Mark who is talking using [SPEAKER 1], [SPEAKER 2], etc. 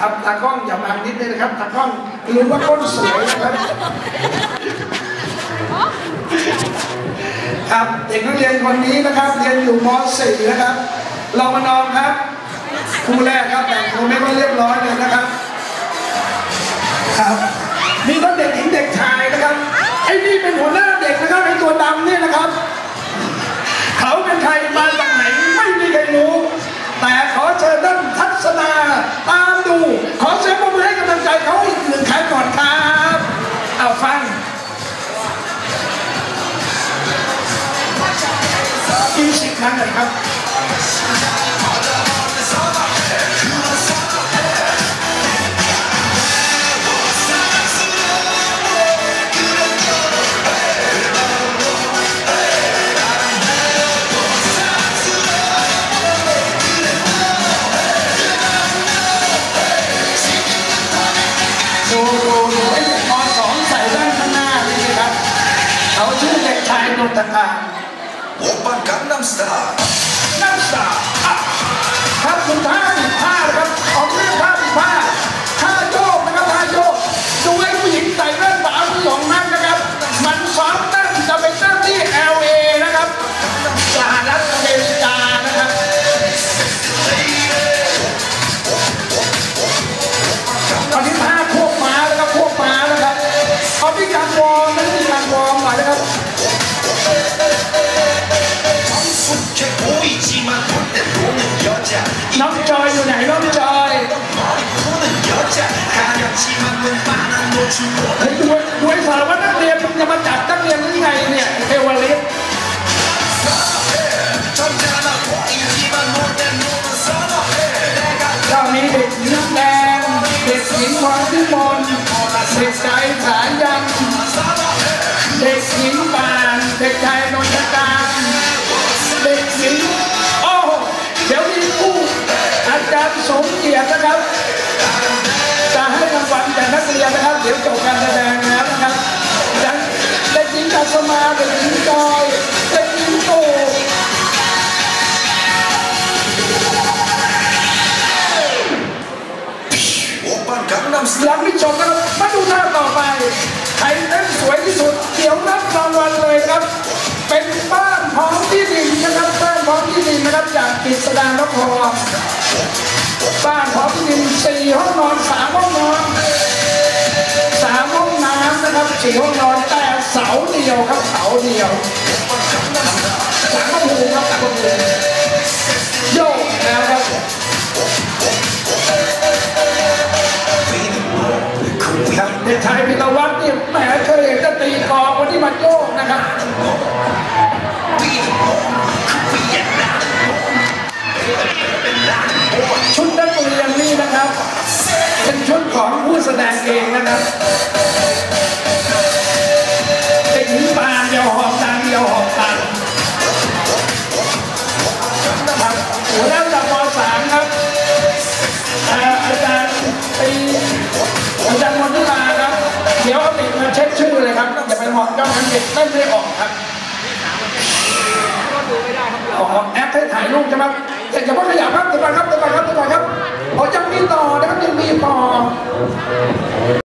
[SPEAKER 1] ครับตากล้องอย่าบังนิดนึงนะครับตากล้องรู้ว่าก้นสวยนะครับครับเด็กนักเรียนคนนี้นะครับเรียนอยู่ม .4 นะครับ เรามานอนครับครูแรกครับแต่งตัวไม่ค่อยเรียบร้อยเลยนะครับ ครับ มีทั้งเด็กหญิงเด็ก ครั้งเลยครับดูดูดูไอ้เด็กองใส่แว่นข้างน้านี่นะครับเขาชื่อเด็กชายนนทการ star. ไอ้บวยบวยสารวัตรนักเรียนมึงจะมาจัดนักเรียนได้ยังไงเนี่ยเทวลิศเจ้านี้เด็กหญิงแดงเด็กหญิงพรพิมนเด็กชายสา
[SPEAKER 2] รยัง
[SPEAKER 1] เด็กหญิงปาน เด็กชายนนท เข้ามาเป็นยิงจอยเป็นยิงตูโอ้านกังนำหลังที่จบนะครับมาดูท่าต่อไปใครเต้นสวยที่สุดเดี๋ยวนับรางวัลเลยครับ เป็นบ้านพร้อมที่ดินนะครับบ้านพร้อมที่ดินนะครับจากกิษดานครบ้านพร้อมที่ดินสี่ห้องนอนสามห้องนอนสามห้องน้ำนะครับสี่ห้องนอน เสาเดียวครับเสาเดียวสามห้องหูครับสามห้องหูโยกแล้วครับครับเด็กชายพิรวัตรนี่แหมเคยเห็นจะตีกองวันที่มันโยกนะครับชุดนักเรียนนี่นะครับ เป็นชุดของผู้แสดงเองนะครับ หัวหน้าจากม .3 ครับอ่าอาจารย์ปีอาจารย์มนทิมาครับ เดี๋ยวเอาเด็กมาเช็คชื่อเลยครับอย่าไปหอบจ้องนั้นเด็กเล่นไม่ออกครับออกแอปให้ถ่ายรูปใช่ไหมแต่อย่าเพิ่งขยับครับเดี๋ยวก่อนครับเดี๋ยวก่อนครับเดี๋ยวก่อนครับอ๋อยังมีต่อนะครับยังมีต่อ